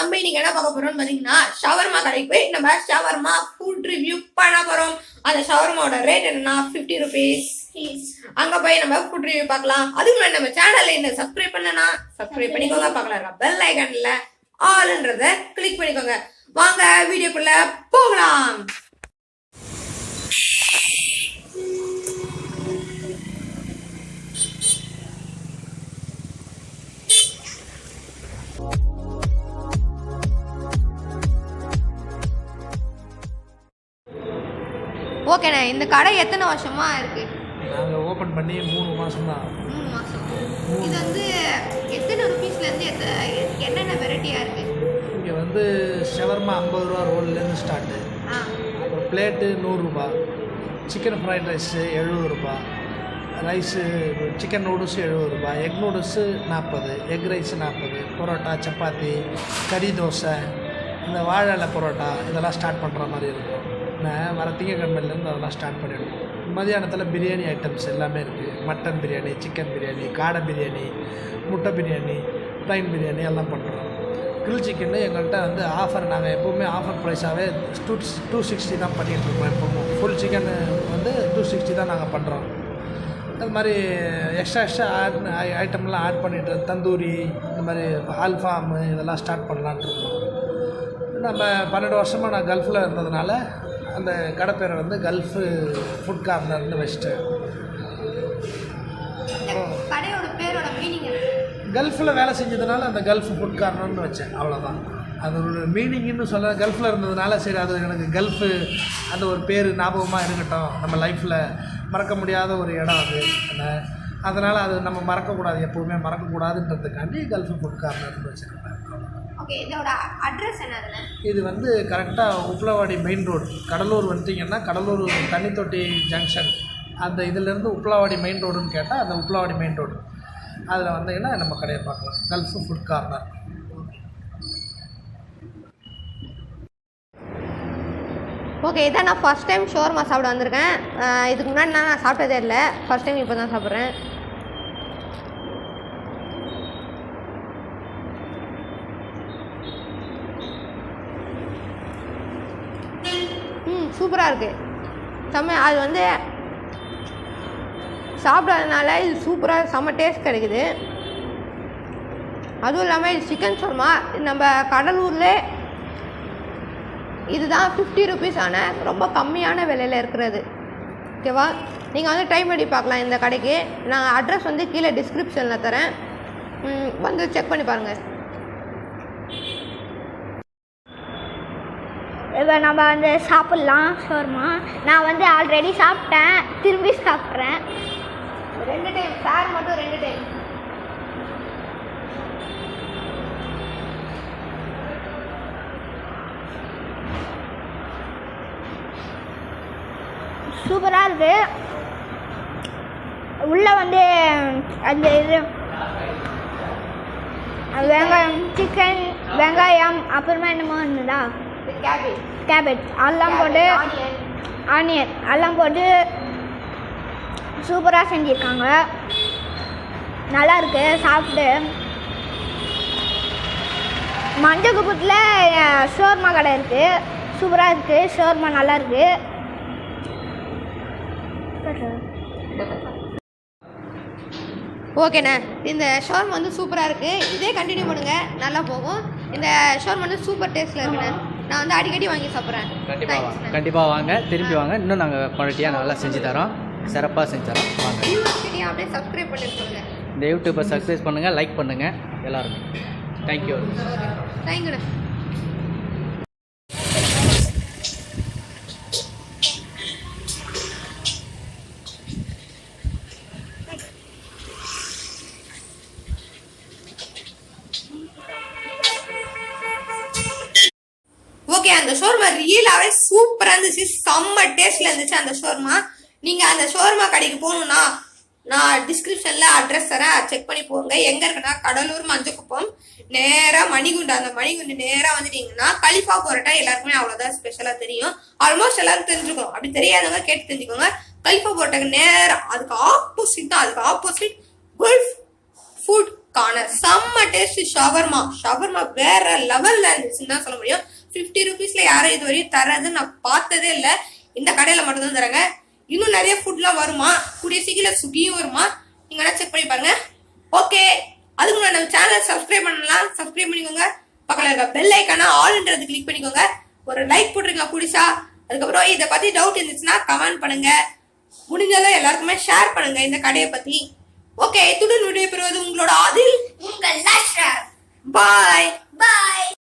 நம்ம இன்னைக்கு என்ன பார்க்க போறோம்னு பாத்தீங்கன்னா ஷவர்மா கடைக்கு போய் நம்ம ஷவர்மா ஃபுட் ரிவ்யூ பண்ண போறோம். அந்த ஷவர்மாவோட ரேட் என்னன்னா ஃபிஃப்டி ருபீஸ் அங்க போய் நம்ம ஃபுட் ரிவ்யூ பார்க்கலாம். அதுக்கு முன்னாடி நம்ம சேனல்ல என்ன சப்ஸ்கிரைப் பண்ணனா சப்ஸ்கிரைப் பண்ணிக்கோங்க. பார்க்கலாம் பெல் ஐகான்ல ஆல்ன்றத கிளிக் பண்ணிக்கோங்க. வாங்க வீடியோக்குள்ள போகலாம். ஓகேண்ணே இந்த கடை எத்தனை வருஷமா இருக்கு? நாங்கள் ஓப்பன் பண்ணி மூணு மாதம் தான் மூணு மாசம். இது வந்து எத்தனை ருபீஸ்ல இருந்து எத்த- என்னென்ன வெரைட்டியா இருக்கு? இங்கே வந்து ஷவர்மா ஐம்பது ரூபா ரோல்லேருந்து ஸ்டார்ட்டு அப்புறம் பிளேட்டு நூறுரூபா சிக்கன் ஃப்ரைட் ரைஸு எழுபது ரூபா. ரைஸு சிக்கன் நூடுல்ஸ் எழுபது ரூபா. எக் நூடுல்ஸு நாற்பது. எக் ரைஸ் நாற்பது. பரோட்டா சப்பாத்தி கறி தோசை இந்த வாழை இலை பரோட்டா இதெல்லாம் ஸ்டார்ட் பண்ணுற மாதிரி இருக்கும். நான் வர திங்கக்கிழமையிலேருந்து அதெல்லாம் ஸ்டார்ட் பண்ணிடுவோம். மதியானத்தில் பிரியாணி ஐட்டம்ஸ் எல்லாமே இருக்குது மட்டன் பிரியாணி சிக்கன் பிரியாணி காடை பிரியாணி முட்டை பிரியாணி ப்ளைன் பிரியாணி எல்லாம் பண்ணுறோம் கிரில் சிக்கன் எங்கள்கிட்ட வந்து ஆஃபர் நாங்கள் எப்போவுமே ஆஃபர் ப்ரைஸாகவே டூ டூ சிக்ஸ்டி தான் பண்ணிகிட்டு இருக்கோம் எப்போவும். ஃபுல் சிக்கன் வந்து டூ சிக்ஸ்டி தான் நாங்கள் பண்ணுறோம் அது மாதிரி எக்ஸ்ட்ரா எக்ஸ்ட்ரா ஆட் ஐட்டம்லாம் ஆட் பண்ணிட்டு தந்தூரி இந்த மாதிரி ஆல்ஃபாமு இதெல்லாம் ஸ்டார்ட் பண்ணலான்ட்டு இருக்கோம். நம்ம பன்னெண்டு வருஷமாக நான் கல்ஃபில் இருந்ததுனால அந்த கடை பேரை வந்து கல்ஃபு ஃபுட் கார்னர்னு வச்சுட்டேன் கல்ஃபில் வேலை செஞ்சதுனால அந்த கல்ஃப் ஃபுட் கார்னர்னு வச்சேன் அவ்வளோதான் அதோட மீனிங்னு சொல்ல கல்ஃபில் இருந்ததுனால சரி அது எனக்கு கல்ஃபு அந்த ஒரு பேர் ஞாபகமாக இருக்கட்டும். நம்ம லைஃப்பில் மறக்க முடியாத ஒரு இடம் அது. அதனால் அது நம்ம மறக்கக்கூடாது எப்போவுமே மறக்கக்கூடாதுன்றதுக்காண்டி கல்ஃபு ஃபுட் கார்னர்னு வச்சுருப்பேன். ஓகே இதோட அட்ரஸ் என்னதுண்ணே இது வந்து கரெக்டாக உப்ளவாடி மெயின் ரோடு கடலூர் வந்துட்டிங்கன்னா கடலூர் தண்ணி தொட்டி ஜங்ஷன் அந்த இதுலேருந்து உப்ளவாடி மெயின் ரோடுன்னு கேட்டால் அந்த உப்ளவாடி மெயின் ரோடு அதில் வந்தீங்கன்னா நம்ம கடையை பார்க்கலாம். கல்ஃபு ஃபுட் கார்னர் ஓகே இதான் நான் ஃபர்ஸ்ட் டைம் ஷோர்மா சாப்பிட வந்திருக்கேன். இதுக்கு முன்னாடி நான் நான் சாப்பிட்டதே இல்லை. ஃபர்ஸ்ட் டைம் இப்போ தான் சாப்பிட்றேன். சூப்பராக இருக்குது செம்ம அது வந்து சாப்பிடாதனால இது சூப்பராக செம்ம டேஸ்ட் கிடைக்குது. அதுவும் இல்லாமல் இது சிக்கன் ஷோர்மா நம்ம கடலூரில் இதுதான் ஃபிஃப்டி ருபீஸ் ஆன ரொம்ப கம்மியான விலையில் இருக்கிறது. ஓகேவா நீங்கள் வந்து டைம் பண்ணி பார்க்கலாம் இந்த கடைக்கு. நான் அட்ரஸ் வந்து கீழே டிஸ்கிரிப்ஷனில் தரேன். வந்து செக் பண்ணி பாருங்கள் இப்போ நம்ம வந்து சாப்பிட்லாம் ஷோர்மா நான் வந்து ஆல்ரெடி சாப்பிட்டேன். திரும்பி சாப்பிட்றேன். ரெண்டு டைம் சார் மட்டும் ரெண்டு டைம் சூப்பராக இருக்கு. உள்ளே வந்து அந்த இது வெங்காயம் சிக்கன் வெங்காயம் அப்புறமா என்னமோ இருந்ததா? கேபேஜ் கேபேஜ் எல்லாம் போட்டு ஆனியன் எல்லாம் போட்டு சூப்பராக செஞ்சுருக்காங்க. நல்லா இருக்கு. சாப்பிட்டு. மஞ்சள் குப்பத்தில் ஷோர்மா கடை இருக்குது சூப்பராக இருக்குது ஷோர்மா நல்லா இருக்கு. ஓகேண்ணே இந்த ஷோர்மா வந்து சூப்பராக இருக்குது இதே கண்டினியூ பண்ணுங்கள் நல்லா போகும். இந்த ஷோர்மா வந்து சூப்பர் டேஸ்ட்டில் இருக்குண்ணே நான் வந்து அடிக்கடி வாங்கி சாப்பிட்றேன். கண்டிப்பாக வாங்க. கண்டிப்பாக வாங்க. திரும்பி வாங்க. இன்னும் நாங்கள் குவாலிட்டியாக நல்லா செஞ்சு தரோம். சிறப்பாக செஞ்சு தரோம். வாங்க. அப்படியே சப்ஸ்கிரைப் பண்ணி சொல்லுங்கள் இந்த யூடியூப்பை சப்ஸ்கிரைப் பண்ணுங்கள் லைக் பண்ணுங்கள் எல்லாருமே. தேங்க்யூ தேங்க்யூண்ணே ஓகே அந்த ஷோர்மா ரியலாகவே சூப்பராக இருந்துச்சு. செம்ம டேஸ்ட்ல இருந்துச்சு அந்த ஷோர்மா. நீங்கள் அந்த ஷோர்மா கடைக்கு போகணுன்னா நான் டிஸ்கிரிப்ஷனில் அட்ரஸ் தரேன். செக் பண்ணி போங்க. எங்கே இருக்குன்னா கடலூர் மஞ்சக்குப்பம். நேராக மணிகுண்டு அந்த மணிகுண்டு நேராக வந்துட்டீங்கன்னா கலிஃபா பரோட்டா எல்லாருக்குமே அவ்வளோதான் ஸ்பெஷலாக தெரியும். ஆல்மோஸ்ட் எல்லாரும் தெரிஞ்சுக்கணும். அப்படி தெரியாதவங்க கேட்டு தெரிஞ்சுக்கோங்க. கலிஃபா பரோட்டாக்கு நேராக அதுக்கு ஆப்போசிட் தான். அதுக்கு ஆப்போசிட் குல்ஃப் ஃபுட் ருபீஸ்க்கான செம்ம டேஸ்ட் ஷவர்மா. ஷவர்மா வேற லெவலில் இருந்துச்சுன்னு தான் சொல்ல முடியும். ஃபிஃப்டி ருபீஸ்ல யாரும் இது வரையும் தரது நான் பார்த்ததே இல்லை. இந்த கடையில மட்டும்தான் தராங்க இன்னும் நிறைய ஃபுட்லாம் வருமா? கூடிய சீக்கிரம் சுகியும் வருமா? நீங்க வேணா செக் பண்ணி பாருங்க. ஓகே அதுக்கு முன்னாடி நம்ம சேனல் சப்ஸ்கிரைப் பண்ணலாம். சப்ஸ்கிரைப் பண்ணிக்கோங்க. பக்கத்துல இருக்க பெல் ஐக்கான ஆல்ன்றது கிளிக் பண்ணிக்கோங்க. ஒரு லைக் போட்டுருங்க புடிச்சா அதுக்கப்புறம் இதை பத்தி டவுட் இருந்துச்சுன்னா கமெண்ட் பண்ணுங்க. முடிஞ்சளவு எல்லாருக்குமே ஷேர் பண்ணுங்க இந்த கடையை பத்தி. ஓகே இத்துடன் விடைபெறுவது உங்களோட அதில் உங்கள் பாய் பாய்